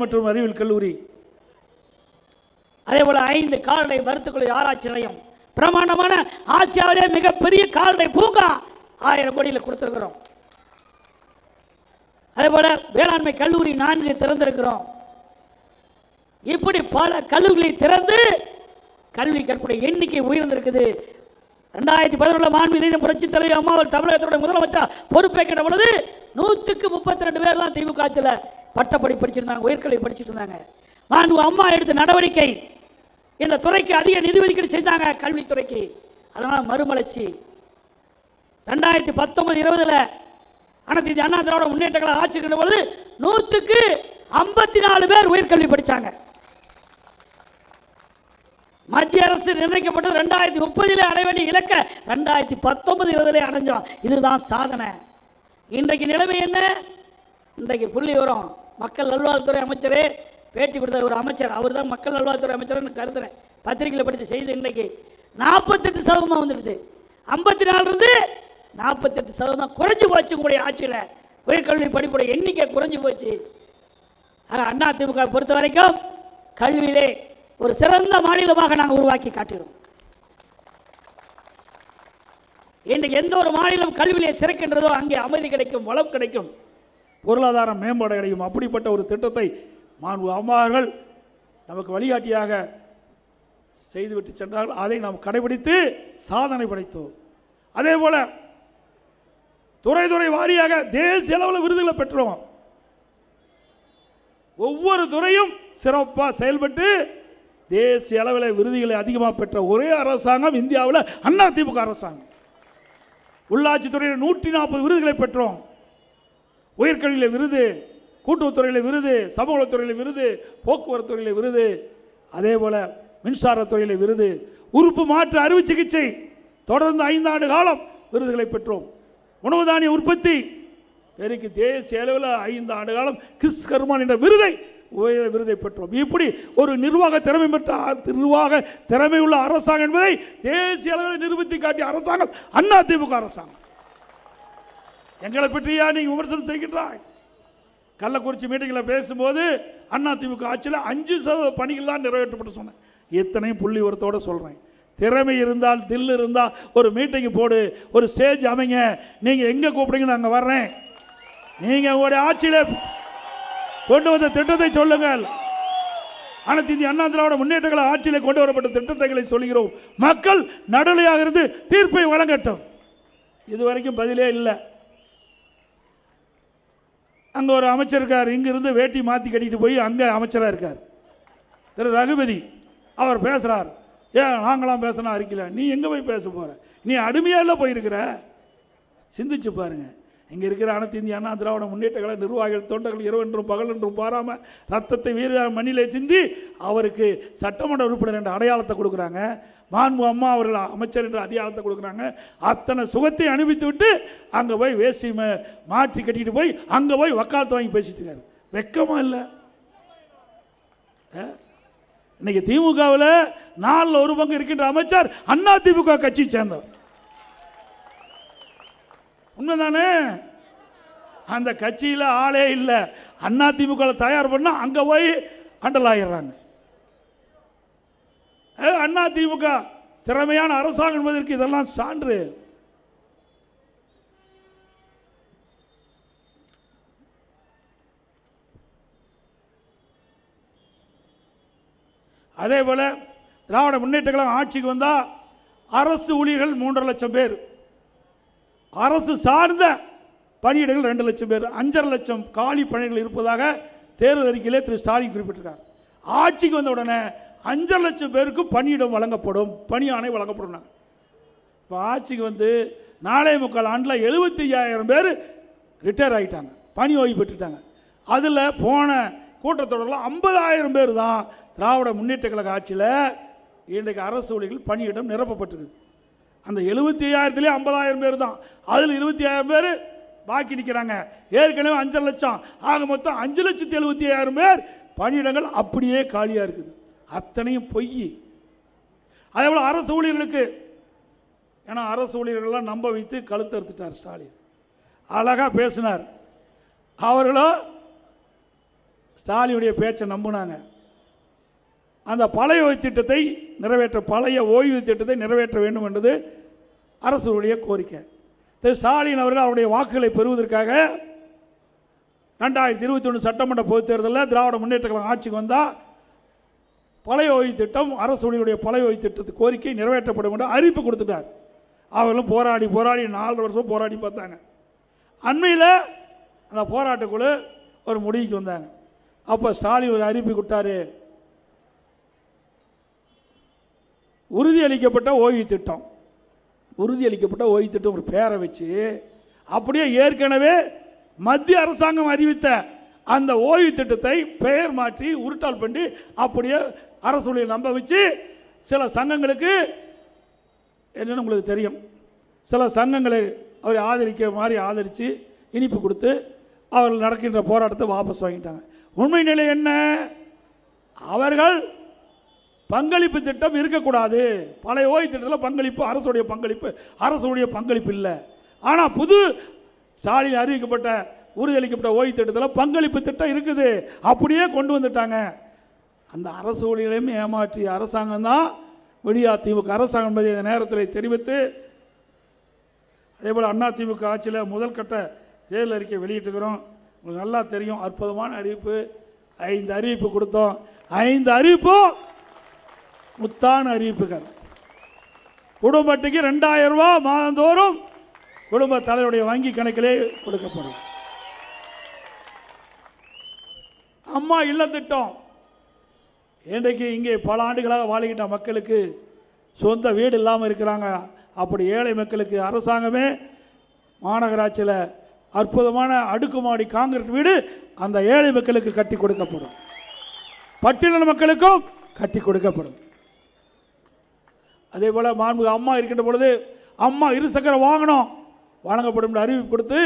மற்றும் அறிவியல் கல்லூரி. அதே போல ஐந்து கால்நடை மருத்துவக்குழு ஆராய்ச்சி நிலையம். பிரமாண்டமான ஆசியாவிலே மிகப்பெரிய கால்நடை பூங்கா ஆயிரம் கோடியில் கொடுத்துருக்குறோம். அதே போல வேளாண்மை கல்லூரி நான்கு திறந்திருக்கிறோம். இப்படி பல கல்லூரிகளை திறந்து கல்வி கற்புடைய எண்ணிக்கை உயர்ந்திருக்குது. ரெண்டாயிரத்தி பதினொன்றில் மாண்பு புரட்சி தலைவர் அம்மா அவர் தமிழகத்தோட முதலமைச்சர் பொறுப்பேற்கிற பொழுது நூற்றுக்கு முப்பத்தி ரெண்டு பேர் தான் திமுக ஆட்சியில். பட்டப்படி படிச்சிருந்தாங்க உயர்கல்வி படிச்சிட்டு இருந்தாங்க. மாண்பு அம்மா எடுத்த நடவடிக்கை. இந்த துறைக்கு அதிக நிதி ஒதுக்கீடு செஞ்சாங்க கல்வித்துறைக்கு அதனால் மறுமலர்ச்சி. ரெண்டாயிரத்தி பத்தொன்பது இருபதில் அனைத்து இது அண்ணா திராவிட முன்னேற்றங்களை கழக ஆட்சி பொழுது நூற்றுக்கு ஐம்பத்தி நாலு பேர் உயர்கல்வி படித்தாங்க மத்திய அரசு நிர்ணயிக்கப்பட்டது ரெண்டாயிரத்தி முப்பதில் அடைய வேண்டிய இலக்க ரெண்டாயிரத்தி பத்தொன்பது இருபதுல அடைஞ்சோம். இதுதான் சாதனை. இன்றைக்கு நிலைமை என்ன? இன்றைக்கு புள்ளி வரும் மக்கள் நல்வாழ்வுத்துறை அமைச்சரே பேட்டி கொடுத்த ஒரு அமைச்சர். அவர் தான் மக்கள் நல்வாழ்வுத்துறை அமைச்சர்னு கருதுறேன். பத்திரிகையில் படித்த செய்தி இன்றைக்கு நாற்பத்தெட்டு சதவீதமாக வந்துடுது. ஐம்பத்தி நாலுலேருந்து நாற்பத்தெட்டு சதவீதம் குறைஞ்சி போச்சு உங்களுடைய ஆட்சியில். உயர்கல்வி படிப்புடைய எண்ணிக்கை குறைஞ்சி போச்சு. ஆனால் அண்ணா பொறுத்த வரைக்கும் கல்வியிலே ஒரு சிறந்த மாநிலமாக நாங்கள் உருவாக்கி காட்டிடுவோம் இன்றைக்கு எந்த ஒரு மாநிலம் கல்வியிலே சிறக்கின்றதோ அங்கே அமைதி கிடைக்கும் வளம் கிடைக்கும். பொருளாதாரம் மேம்பாடு அடையும். அப்படிப்பட்ட ஒரு திட்டத்தை மாண்பு அம்மார்கள் நமக்கு வழிகாட்டியாக செய்துவிட்டு சென்றார்கள். அதை நாம் கடைபிடித்து சாதனை படைத்தோம். அதே போல துறை துறை வாரியாக தேசிய அளவில் விருதுகளை பெற்றோம். ஒவ்வொரு துறையும் சிறப்பாக செயல்பட்டு தேசிய அளவில் விருதுகளை அதிகமாக பெற்ற ஒரே அரசாங்கம் இந்தியாவில் அண்ணா அரசாங்கம். உள்ளாட்சித்துறையில் நூற்றி நாற்பது விருதுகளை பெற்றோம். உயர்கல்வியில் விருது கூட்டுறவுத்துறையில் விருது சமூகத்துறையில் விருது போக்குவரத்து துறையில் விருது அதே போல் மின்சாரத்துறையில் விருது உறுப்பு மாற்று அறுவை சிகிச்சை தொடர்ந்து ஐந்தாண்டு காலம் விருதுகளை பெற்றோம். உணவு தானிய உற்பத்தி பெருக்கு தேசிய அளவில் ஐந்து ஆண்டு காலம் கிறிஸ் கர்மான் என்ற விருதை உயர விருதை பெற்றோம். இப்படி ஒரு நிர்வாக திறமை பெற்ற நிர்வாக திறமை உள்ள அரசாங்கம் என்பதை தேசிய அளவில் நிரூபித்து காட்டிய அரசாங்கம் அண்ணா திமுக அரசாங்கம். எங்களை பற்றியா நீ விமர்சனம் செய்கின்றாய்? கள்ளக்குறிச்சி மீட்டிங்கில் பேசும்போது அண்ணா திமுக ஆட்சியில் அஞ்சு சதவீத பணிகள் தான் நிறைவேற்றப்பட்டு சொன்னேன். இத்தனையும் புள்ளி உரத்தோடு சொல்கிறேன் திறமை இருந்தால் தில் இருந்தால் ஒரு மீட்டிங் போடு ஒரு ஸ்டேஜ் அமைங்க. நீங்கள் எங்கே கூப்பிடுங்கன்னு அங்கே வர்றேன். நீங்கள் உங்களுடைய ஆட்சியில் கொண்டு வந்த திட்டத்தை சொல்லுங்கள். அனைத்து இந்திய அண்ணா திராவிட முன்னேற்றங்களை ஆட்சியில் கொண்டு வரப்பட்ட திட்டத்தைகளை சொல்கிறோம் மக்கள் நடுநிலையாக இருந்து தீர்ப்பை வழங்கட்டும். இதுவரைக்கும் பதிலே இல்லை. அங்கே ஒரு அமைச்சர் இருக்கார் இங்கேருந்து வேட்டி மாற்றி கட்டிட்டு போய் அங்கே அமைச்சராக இருக்கார். திரு ரகுபதி அவர் பேசுகிறார் ஏன் நாங்களாம் பேசினா அறிக்கல நீ எங்கே போய் பேச போகிற நீ அடிமையாக போயிருக்கிற? சிந்திச்சு பாருங்கள் இங்கே இருக்கிற அனைத்து இந்திய அண்ணா திராவிட முன்னேற்றங்களை நிர்வாகிகள் தொண்டர்கள் இரவென்றும் பகலென்றும் பாராமல் ரத்தத்தை வீர மண்ணிலே சிந்தி அவருக்கு சட்டமன்ற உறுப்பினர் என்ற அடையாளத்தை கொடுக்குறாங்க. மாண்பு அம்மா அவர்கள் அமைச்சர் என்ற அடையாளத்தை கொடுக்குறாங்க. அத்தனை சுகத்தை அனுப்பித்து விட்டு அங்கே போய் வேசி மாற்றி கட்டிட்டு போய் அங்கே போய் வக்காலத்தை வாங்கி பேசிட்டு இருக்காரு. வெக்கமா இல்லை? இன்னைக்கு திமுகவில் நாலில் ஒரு பங்கு இருக்கின்ற அமைச்சர் அண்ணா திமுக கட்சியை சேர்ந்தவர். உண்மைதானே? அந்த கட்சியில் ஆளே இல்லை. அண்ணா திமுக தயார் பண்ணா அங்கே போய் அண்டல் ஆகிடுறாங்க அண்ணா திமுக திறமையான அரசாங்கம் என்பதற்கு இதெல்லாம் சான்று. அதே போல திராவிட முன்னேற்ற கழகம் ஆட்சிக்கு வந்தா அரசு ஊழியர்கள் மூன்றரை லட்சம் பேர். அரசு சார்ந்த பணியிடங்கள் ரெண்டு லட்சம் பேர் அஞ்சரை லட்சம் காலி பணியிடங்கள் இருப்பதாக தேர்தல் அறிக்கையிலே திரு. ஸ்டாலின் குறிப்பிட்டிருக்கார். ஆட்சிக்கு வந்த உடனே அஞ்சரை லட்சம் பேருக்கு பணியிடம் வழங்கப்படும் பணி ஆணை வழங்கப்படும் இப்போ ஆட்சிக்கு வந்து நாலே முக்கால் ஆண்டில் எழுபத்தி ஐயாயிரம் பேர் ரிட்டையர் ஆகிட்டாங்க பணி ஓய்வு பெற்றுட்டாங்க. அதில் போன கூட்டத்தொடரில் ஐம்பதாயிரம் பேர் தான் திராவிட முன்னேற்ற கழக ஆட்சியில் இன்றைக்கு அரசு ஊழியர்கள் பணியிடம் நிரப்பப்பட்டிருக்கு அந்த எழுபத்தி ஐயாயிரத்துலேயே ஐம்பதாயிரம் பேர் தான். அதில் இருபத்தி ஐயாயிரம் பேர் பாக்கி நிற்கிறாங்க ஏற்கனவே அஞ்சரை லட்சம். ஆக மொத்தம் அஞ்சு லட்சத்தி எழுபத்தி ஐயாயிரம் பேர் பணியிடங்கள் அப்படியே காலியாக இருக்குது. அத்தனையும் பொய். அதே போல் அரசு ஊழியர்களுக்கு ஏன்னா அரசு ஊழியர்கள்லாம் நம்ப வைத்து கழுத்தறுத்துட்டார் ஸ்டாலின். அழகாக பேசினார். அவர்களோ ஸ்டாலினுடைய பேச்சை நம்பினாங்க. அந்த பழைய திட்டத்தை நிறைவேற்ற பழைய ஓய்வு திட்டத்தை நிறைவேற்ற வேண்டும் என்பது அரசுடைய கோரிக்கை. திரு ஸ்டாலின் அவர்கள் அவருடைய வாக்குகளை பெறுவதற்காக ரெண்டாயிரத்தி இருபத்தி ஒன்று சட்டமன்ற பொதுத் தேர்தலில் திராவிட முன்னேற்ற கழகம் ஆட்சிக்கு வந்தால் பழைய ஓய்வு திட்டம் அரசுடைய பழைய ஓய்வு திட்டத்து கோரிக்கை நிறைவேற்றப்படும் என்று அறிவிப்பு கொடுத்துட்டார். அவர்களும் போராடி போராடி நாலு வருஷம் போராடி பார்த்தாங்க. அண்மையில் அந்த போராட்டக்குழு ஒரு முடிவுக்கு வந்தாங்க. அப்போ ஸ்டாலின் ஒரு அறிவிப்பு கொடுத்தாரு. உறுதியளிக்கப்பட்ட ஓய்வு திட்டம். உறுதியளிக்கப்பட்ட ஓய்வு திட்டம் ஒரு பேரை வச்சு அப்படியே ஏற்கனவே மத்திய அரசாங்கம் அறிவித்த அந்த ஓய்வு திட்டத்தை பெயர் மாற்றி உருட்டால் பண்ணி அப்படியே அரசுடைய நம்ப வச்சு சில சங்கங்களுக்கு என்னென்னு உங்களுக்கு தெரியும். சில சங்கங்களை அவரை ஆதரிக்க மாதிரி ஆதரித்து இனிப்பு கொடுத்து அவர்கள் நடக்கின்ற போராட்டத்தை வாபஸ் வாங்கிட்டாங்க. உண்மை நிலை என்ன? அவர்கள் பங்களிப்பு திட்டம் இருக்கக்கூடாது. பழைய ஓய்வு திட்டத்தில் பங்களிப்பு அரசுடைய பங்களிப்பு அரசுடைய பங்களிப்பு இல்லை. ஆனால் புது ஸ்டாலின் அறிவிக்கப்பட்ட உறுதியளிக்கப்பட்ட ஓய்வு திட்டத்தில் பங்களிப்பு திட்டம் இருக்குது. அப்படியே கொண்டு வந்துட்டாங்க. அந்த அரசு ஊழியர்களையும் ஏமாற்றிய அரசாங்கம் தான் விடியா திமுக அரசாங்கம் என்பதை இந்த நேரத்தில் தெரிவித்து அதேபோல் அண்ணா திமுக ஆட்சியில் முதல் கட்ட தேர்தல் அறிக்கை வெளியிட்டுக்கிறோம் உங்களுக்கு நல்லா தெரியும் அற்புதமான அறிவிப்பு. ஐந்து அறிவிப்பு கொடுத்தோம். ஐந்து அறிவிப்பும் முத்தான அறிவிப்புகள். குடும்பத்துக்கு ரெண்டாயிரம் ரூபாய் மாதந்தோறும் குடும்ப தலைவருடைய வங்கி கணக்கிலே கொடுக்கப்படும். அம்மா இல்ல திட்டம். இன்றைக்கு இங்கே பல ஆண்டுகளாக வாழ்கிட்ட மக்களுக்கு சொந்த வீடு இல்லாமல் இருக்கிறாங்க. அப்படி ஏழை மக்களுக்கு அரசாங்கமே மாநகராட்சியில் அற்புதமான அடுக்குமாடி காங்கிரீட் வீடு அந்த ஏழை மக்களுக்கு கட்டி கொடுக்கப்படும். பட்டியலின மக்களுக்கும் கட்டி கொடுக்கப்படும். அதே போல் மாண்புக அம்மா இருக்கின்ற பொழுது அம்மா இருசக்கர வாகனம். வழங்கப்படும் என்று அறிவிப்பு கொடுத்து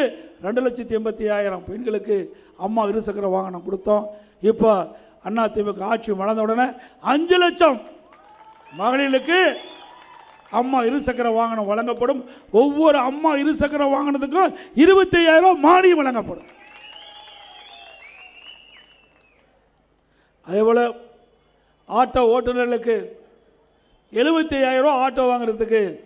ரெண்டு லட்சத்தி எண்பத்தி ஆயிரம் பெண்களுக்கு அம்மா இருசக்கர வாகனம் கொடுத்தோம். இப்போ அண்ணா திமுக ஆட்சி வளர்ந்த உடனே அஞ்சு லட்சம் மகளிருக்கு அம்மா இருசக்கர வாகனம் வழங்கப்படும். ஒவ்வொரு அம்மா இருசக்கர வாகனத்துக்கும் இருபத்தி ஐயாயிரம் மானியம் வழங்கப்படும். அதே போல் ஆட்டோ ஓட்டுநர்களுக்கு எழுபத்தி ஐயாயிரம் ஆட்டோ வாங்குறதுக்கு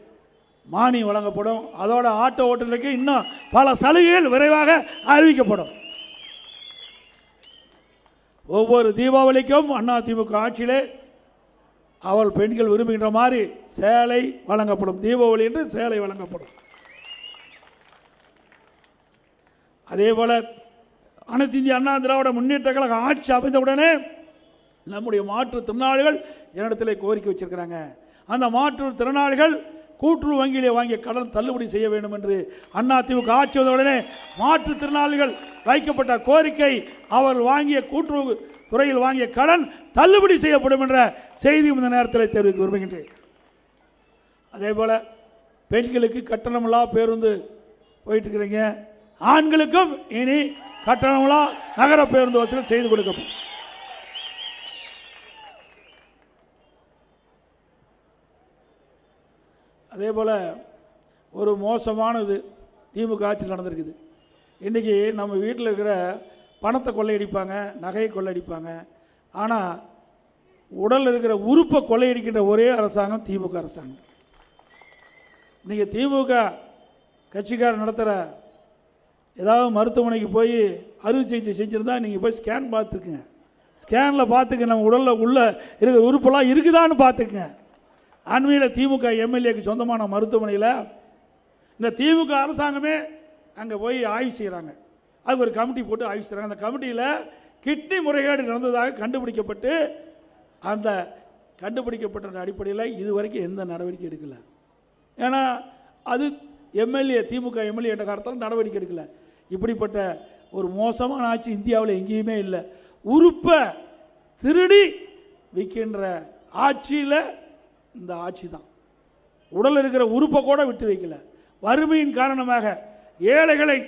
மானியம் வழங்கப்படும். அதோட ஆட்டோ ஓட்டுநருக்கு இன்னும் பல சலுகைகள் விரைவாக அறிவிக்கப்படும். ஒவ்வொரு தீபாவளிக்கும் அண்ணா ஆட்சியிலே அவள் பெண்கள் விரும்புகின்ற மாதிரி சேலை வழங்கப்படும். தீபாவளி என்று சேலை வழங்கப்படும். அதே போல் அனைத்து இந்திய அண்ணா திராவிட முன்னேற்ற கழக ஆட்சி அமைந்தவுடனே நம்முடைய மாற்றுத்திறனாளிகள் என்னிடத்திலே கோரிக்கை வச்சிருக்கிறாங்க. அந்த மாற்றுத்திறனாளிகள் கூட்டுறவு வங்கியிலே வாங்கிய கடன் தள்ளுபடி செய்ய வேண்டும் என்று அண்ணா திமுக ஆட்சி வந்தவுடனே மாற்றுத்திறனாளிகள் வைக்கப்பட்ட கோரிக்கை அவர்கள் வாங்கிய கூட்டுறவு துறையில் வாங்கிய கடன் தள்ளுபடி செய்யப்படும் என்ற செய்தியும் இந்த நேரத்தில் தெரிவிக்க விரும்புகின்றேன். அதே போல் பெண்களுக்கு கட்டணமில்லா பேருந்து போயிட்டுருக்கிறீங்க. ஆண்களுக்கும் இனி கட்டணமில்லா நகர பேருந்து வசூல் செய்து கொடுக்கப்படும். அதே போல் ஒரு மோசமானது திமுக ஆட்சியில் நடந்திருக்குது. இன்றைக்கி நம்ம வீட்டில் இருக்கிற பணத்தை கொள்ளையடிப்பாங்க நகையை கொள்ளையடிப்பாங்க. ஆனால் உடலில் இருக்கிற உறுப்பை கொள்ளையடிக்கின்ற ஒரே அரசாங்கம் திமுக அரசாங்கம். இன்றைக்கி திமுக கட்சிக்காரர் நடத்துகிற ஏதாவது மருத்துவமனைக்கு போய் அறுவை சிகிச்சை செஞ்சுருந்தா நீங்கள் போய் ஸ்கேன் பார்த்துக்குங்க. ஸ்கேனில் பார்த்துக்க நம்ம உடலில் உள்ள இருக்கிற உறுப்பெல்லாம் இருக்குதான்னு பார்த்துக்குங்க. அண்மையில் திமுக எம்எல்ஏக்கு சொந்தமான மருத்துவமனையில் இந்த திமுக அரசாங்கமே அங்கே போய் ஆய்வு செய்கிறாங்க அதுக்கு ஒரு கமிட்டி போட்டு ஆய்வு செய்கிறாங்க அந்த கமிட்டியில் கிட்னி முறைகேடு நடந்ததாக கண்டுபிடிக்கப்பட்டு அந்த கண்டுபிடிக்கப்பட்ட அடிப்படையில் இது வரைக்கும் எந்த நடவடிக்கை எடுக்கலை. ஏன்னா அது எம்எல்ஏ திமுக எம்எல்ஏ என்ற காலத்தில் நடவடிக்கை எடுக்கல. இப்படிப்பட்ட ஒரு மோசமான ஆட்சி இந்தியாவில் எங்கேயுமே இல்லை. உறுப்பை திருடி விற்கின்ற ஆட்சியில் இந்த ஆட்சி தான். உடல் இருக்கிற உறுப்பை கூட விட்டு வைக்கல. வறுமையின் காரணமாக ஏழைகளை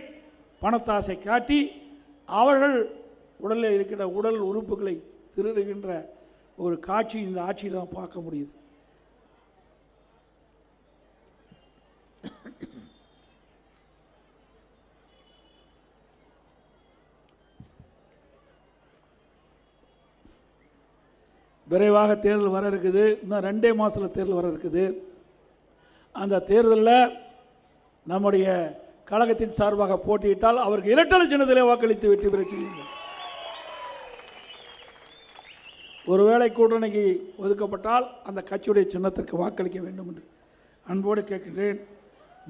பணத்தாசை காட்டி அவர்கள் உடலில் இருக்கிற உடல் உறுப்புகளை திருடுகின்ற ஒரு காட்சி இந்த ஆட்சியில் தான் பார்க்க முடியுது. விரைவாக தேர்தல் வர இருக்குது. இன்னும் ரெண்டே மாதத்தில் தேர்தல் வர இருக்குது. அந்த தேர்தலில் நம்முடைய கழகத்தின் சார்பாக போட்டியிட்டால் அவருக்கு இரட்டலை சின்னத்திலே வாக்களித்து வெற்றி பெற செய்யுங்கள். ஒருவேளை கூட்டணிக்கு ஒதுக்கப்பட்டால் அந்த கட்சியுடைய சின்னத்திற்கு வாக்களிக்க வேண்டும் என்று அன்போடு கேட்கின்றேன்.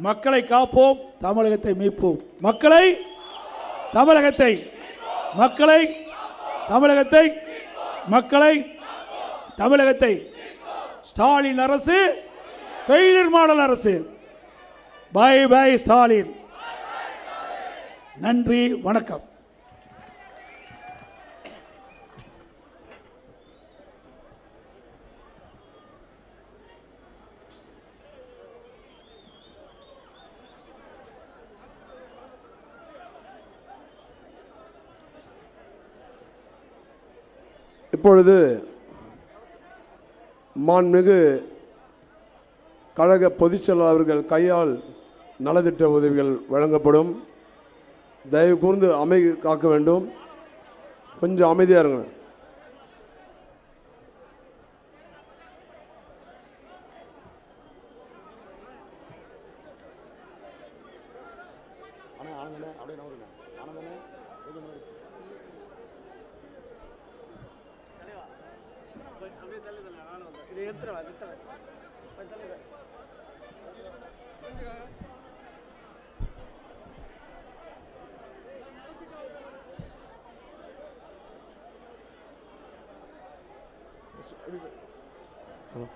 மக்களை காப்போம் தமிழகத்தை மீட்போம். மக்களை தமிழகத்தை மக்களை தமிழகத்தை மக்களை தமிழகத்தை ஸ்டாலின் அரசு ஃபெயிலியர் மாடல் அரசு. Bye bye Stalin. நன்றி வணக்கம். இப்பொழுது மான்மிகு கழக பொதுச்செயலாளர் அவர்கள் கையால் நலத்திட்ட உதவிகள் வழங்கப்படும். தயவு கூர்ந்து அமைதி காக்க வேண்டும். கொஞ்சம் அமைதியாக இருங்க. あの